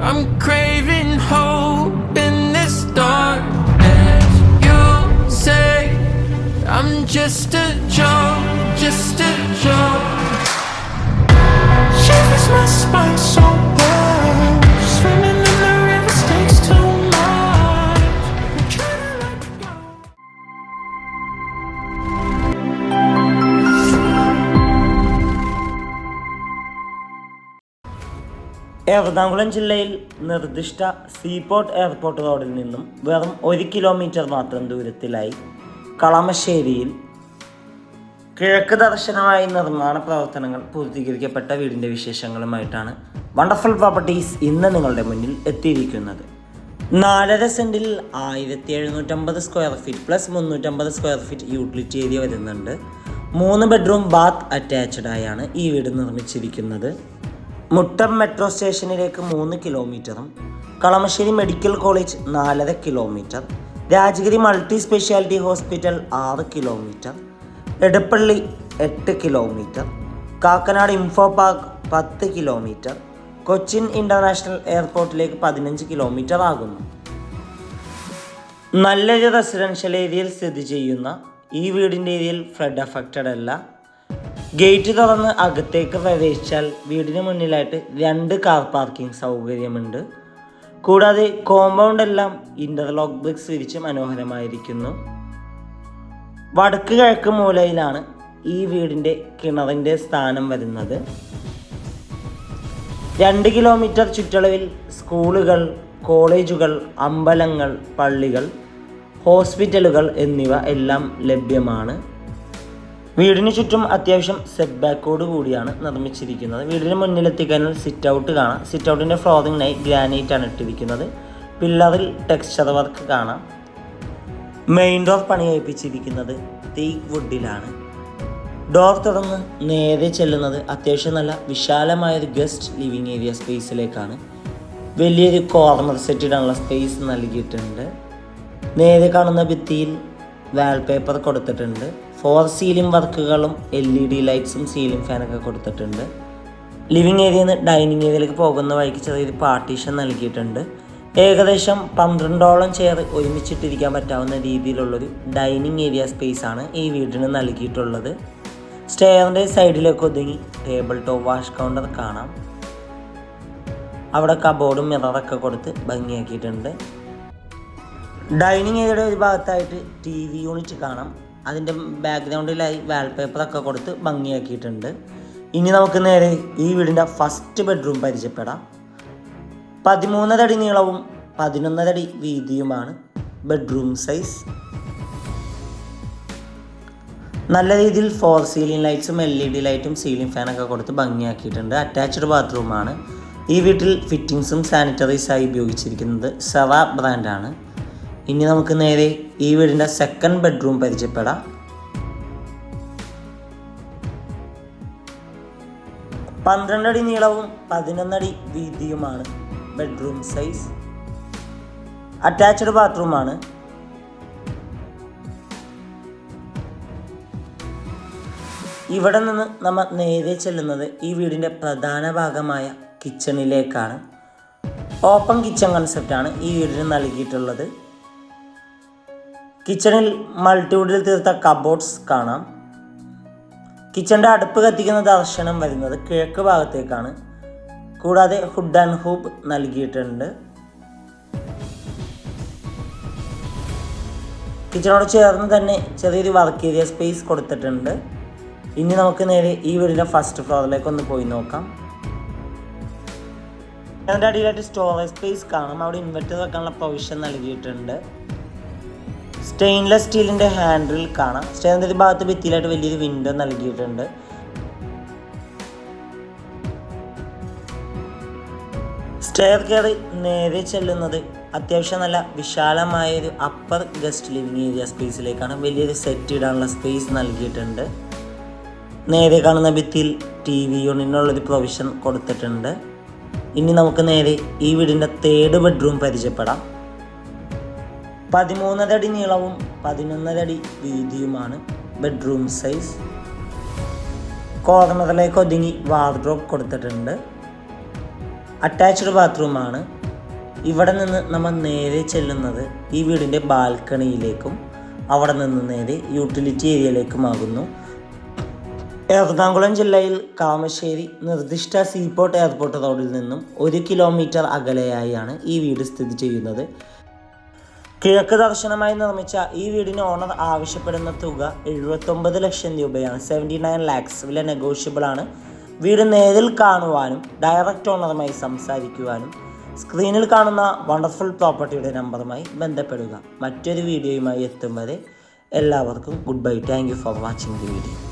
I'm craving hope in this darkness. You say I'm just Ernakulam ജില്ലയിൽ നിർദ്ദിഷ്ട seaport airport റോഡിൽ നിന്നും വെറും ഒരു കിലോമീറ്റർ മാത്രം ദൂരത്തിലായി കളമശ്ശേരിയിൽ കിഴക്ക് ദർശനമായി നിർമ്മാണ പ്രവർത്തനങ്ങൾ പൂർത്തീകരിക്കപ്പെട്ട വീടിന്റെ വിശേഷങ്ങളുമായിട്ടാണ് വണ്ടർഫുൾ പ്രോപ്പർട്ടീസ് ഇന്ന് നിങ്ങളുടെ മുന്നിൽ എത്തിയിരിക്കുന്നത്. നാലര സെന്റിൽ ആയിരത്തി എഴുന്നൂറ്റമ്പത് സ്ക്വയർ ഫീറ്റ് പ്ലസ് മുന്നൂറ്റമ്പത് സ്ക്വയർ ഫീറ്റ് യൂട്ടിലിറ്റി ഏരിയ വരുന്നുണ്ട്. മൂന്ന് ബെഡ്റൂം ബാത്ത് അറ്റാച്ച്ഡ് ആയാണ് ഈ വീട് നിർമ്മിച്ചിരിക്കുന്നത്. മുട്ടം മെട്രോ സ്റ്റേഷനിലേക്ക് മൂന്ന് കിലോമീറ്ററും കളമശ്ശേരി മെഡിക്കൽ കോളേജ് നാലര kilometre Rajagiri multi speciality hospital ആറ് കിലോമീറ്റർ എടപ്പള്ളി എട്ട് കിലോമീറ്റർ കാക്കനാട് ഇൻഫോ പാർക്ക് പത്ത് കിലോമീറ്റർ കൊച്ചിൻ ഇന്റർനാഷണൽ എയർപോർട്ടിലേക്ക് പതിനഞ്ച് കിലോമീറ്റർ ആകുന്നു. നല്ലൊരു റെസിഡൻഷ്യൽ ഏരിയയിൽ സ്ഥിതി ചെയ്യുന്ന ഈ വീടിന്റെ ഏരിയയിൽ ഫ്ലഡ് അഫക്റ്റഡ് അല്ല. ഗേറ്റ് തുറന്ന് അകത്തേക്ക് പ്രവേശിച്ചാൽ വീടിന് മുന്നിലായിട്ട് രണ്ട് കാർ പാർക്കിംഗ് സൗകര്യമുണ്ട്. കൂടാതെ കോമ്പൗണ്ട് എല്ലാം ഇന്റർലോക്ക് ബ്രിക്സ് വിരിച്ച് മനോഹരമായിരിക്കുന്നു. വടക്ക് കിഴക്ക് മൂലയിലാണ് ഈ വീടിന്റെ കിണറിന്റെ സ്ഥാനം വരുന്നത്. രണ്ട് കിലോമീറ്റർ ചുറ്റളവിൽ സ്കൂളുകൾ കോളേജുകൾ അമ്പലങ്ങൾ പള്ളികൾ ഹോസ്പിറ്റലുകൾ എന്നിവ എല്ലാം ലഭ്യമാണ്. വീടിന് ചുറ്റും അത്യാവശ്യം സെറ്റ് ബാക്കോട് കൂടിയാണ് നിർമ്മിച്ചിരിക്കുന്നത്. വീടിന് മുന്നിലെത്തിക്കാനും സിറ്റ് ഔട്ട് കാണാം. സിറ്റ് ഔട്ടിന്റെ ഫ്ലോറിങ്ങിനായി ഗ്രാനൈറ്റ് ആണ് ഇട്ടിരിക്കുന്നത്. പില്ലറിൽ ടെക്സ്ചർ വർക്ക് കാണാം. മെയിൻ ഡോർ പണി കഴിപ്പിച്ചിരിക്കുന്നത് തേക്ക് വുഡിലാണ് ഡോർ തുറന്ന് നേരെ ചെല്ലുന്നത് അത്യാവശ്യം നല്ല വിശാലമായൊരു ഗസ്റ്റ് ലിവിങ് ഏരിയ സ്പേസിലേക്കാണ് വലിയൊരു കോർണർ സെറ്റ് ഇടാനുള്ള സ്പേസ് നൽകിയിട്ടുണ്ട്. നേരെ കാണുന്ന ഭിത്തിയിൽ വാൾപേപ്പർ കൊടുത്തിട്ടുണ്ട്. ഫോർ സീലിംഗ് വർക്കുകളും എൽ ഇ ഡി ലൈറ്റ്സും സീലിംഗ് ഫാനൊക്കെ കൊടുത്തിട്ടുണ്ട്. ലിവിങ് ഏരിയയിൽ നിന്ന് ഡൈനിങ് ഏരിയയിലേക്ക് പോകുന്ന വഴിക്ക് ചെറിയൊരു പാർട്ടീഷൻ നൽകിയിട്ടുണ്ട്. ഏകദേശം പന്ത്രണ്ടോളം ചെയർ ഒരുമിച്ചിട്ടിരിക്കാൻ പറ്റാവുന്ന രീതിയിലുള്ളൊരു ഡൈനിങ് ഏരിയ സ്പേസ് ആണ് ഈ വീടിന് നൽകിയിട്ടുള്ളത്. സ്റ്റെയറിന്റെ സൈഡിലേക്ക് ഒതുങ്ങി ടേബിൾ ടോപ്പ് വാഷ് കൗണ്ടർ കാണാം. അവിടെ കബോർഡും മിററൊക്കെ കൊടുത്ത് ഭംഗിയാക്കിയിട്ടുണ്ട്. ഡൈനിങ് ഏരിയയുടെ ഒരു ഭാഗത്തായിട്ട് ടി വി യൂണിറ്റ് കാണാം. അതിന്റെ ബാക്ക്ഗ്രൗണ്ടിലായി വാൾപേപ്പറൊക്കെ കൊടുത്ത് ഭംഗിയാക്കിയിട്ടുണ്ട്. ഇനി നമുക്ക് നേരെ ഈ വീടിന്റെ ഫസ്റ്റ് ബെഡ്റൂം പരിചയപ്പെടാം. പതിമൂന്നരടി നീളവും പതിനൊന്നരടി വീതിയുമാണ് ബെഡ്റൂം സൈസ് നല്ല രീതിയിൽ ഫോർ സീലിംഗ് ലൈറ്റ്സും എൽ ഇ ഡി ലൈറ്റും സീലിംഗ് ഫാനൊക്കെ കൊടുത്ത് ഭംഗിയാക്കിയിട്ടുണ്ട്. അറ്റാച്ച്ഡ് ബാത്റൂമാണ് ഈ വീട്ടിൽ ഫിറ്റിങ്സും സാനിറ്ററീസായി ഉപയോഗിച്ചിരിക്കുന്നത് സെവ ബ്രാൻഡാണ് ഇനി നമുക്ക് നേരെ ഈ വീടിന്റെ സെക്കൻഡ് ബെഡ്റൂം പരിചയപ്പെടാം. പന്ത്രണ്ടടി നീളവും പതിനൊന്നടി വീതിയുമാണ് ബെഡ്റൂം സൈസ് അറ്റാച്ച്ഡ് ബാത്റൂമാണ് ഇവിടെ നിന്ന് നമ്മൾ നേരെ ചെല്ലുന്നത് ഈ വീടിന്റെ പ്രധാന ഭാഗമായ കിച്ചണിലേക്കാണ് ഓപ്പൺ കിച്ചൺ കൺസെപ്റ്റാണ് ഈ വീടിന് നൽകിയിട്ടുള്ളത്. കിച്ചണിൽ മൾട്ടിവുഡിൽ തീർത്ത കബോർഡ്സ് കാണാം. കിച്ചണിന്റെ അടുപ്പ് കത്തിക്കുന്ന ദർശനം വരുന്നത് കിഴക്ക് ഭാഗത്തേക്കാണ്. കൂടാതെ ഹുഡ് ആൻഡ് ഹൂബ് നൽകിയിട്ടുണ്ട്. കിച്ചണോട് ചേർന്ന് തന്നെ ചെറിയൊരു വർക്ക് ഏരിയ സ്പേസ് കൊടുത്തിട്ടുണ്ട്. ഇനി നമുക്ക് നേരെ ഈ വീടിന്റെ ഫസ്റ്റ് ഫ്ലോറിലേക്ക് ഒന്ന് പോയി നോക്കാം. അതിന്റെ അടിയിലായിട്ട് സ്റ്റോറേജ് സ്പേസ് കാണാം. അവിടെ ഇൻവെർട്ടർ വെക്കാനുള്ള പ്രൊവിഷൻ നൽകിയിട്ടുണ്ട്. സ്റ്റെയിൻലെസ് സ്റ്റീലിന്റെ ഹാൻഡിൽ കാണാം. സ്റ്റെയിൻലെസ് ഭാഗത്ത് ഭിത്തിയിലായിട്ട് വലിയൊരു വിൻഡോ നൽകിയിട്ടുണ്ട്. സ്റ്റെയർ കയറി നേരെ ചെല്ലുന്നത് അത്യാവശ്യം നല്ല വിശാലമായ ഒരു അപ്പർ ഗസ്റ്റ് ലിവിങ് ഏരിയ സ്പേസിലേക്കാണ് വലിയൊരു സെറ്റ് ഇടാനുള്ള സ്പേസ് നൽകിയിട്ടുണ്ട്. നേരെ കാണുന്ന ഭിത്തിയിൽ ടി വി യൂണിനുള്ളൊരു പ്രൊവിഷൻ കൊടുത്തിട്ടുണ്ട്. ഇനി നമുക്ക് നേരെ ഈ വീടിന്റെ തേർഡ് ബെഡ്റൂം പരിചയപ്പെടാം. പതിമൂന്നരടി നീളവും പതിനൊന്നരടി വീതിയുമാണ് ബെഡ്റൂം സൈസ്. കോർണറിലേക്ക് ഒതുങ്ങി വാർഡ്രോബ് കൊടുത്തിട്ടുണ്ട്. അറ്റാച്ച്ഡ് ബാത്റൂമാണ്. ഇവിടെ നിന്ന് നമ്മൾ നേരെ ചെല്ലുന്നത് ഈ വീടിന്റെ ബാൽക്കണിയിലേക്കും അവിടെ നിന്ന് നേരെ യൂട്ടിലിറ്റി ഏരിയയിലേക്കുമാകുന്നു. എറണാകുളം ജില്ലയിൽ കാമശ്ശേരി നിർദ്ദിഷ്ട സീപോർട്ട് എയർപോർട്ട് റോഡിൽ നിന്നും ഒരു കിലോമീറ്റർ അകലെയായാണ് ഈ വീട് സ്ഥിതി ചെയ്യുന്നത്. കിഴക്ക് ദർശനമായി നിർമ്മിച്ച ഈ വീടിന് ഓണർ ആവശ്യപ്പെടുന്ന തുക എഴുപത്തൊമ്പത് ലക്ഷം രൂപയാണ്. സെവന്റി നയൻ ലാക്സ് വില നെഗോഷ്യബിൾ ആണ്. വീട് നേരിൽ കാണുവാനും ഡയറക്റ്റ് ഓണറുമായി സംസാരിക്കുവാനും സ്ക്രീനിൽ കാണുന്ന വണ്ടർഫുൾ പ്രോപ്പർട്ടിയുടെ നമ്പറുമായി ബന്ധപ്പെടുക. മറ്റൊരു വീഡിയോയുമായി എത്തും വരെ എല്ലാവർക്കും goodbye thank you for watching the video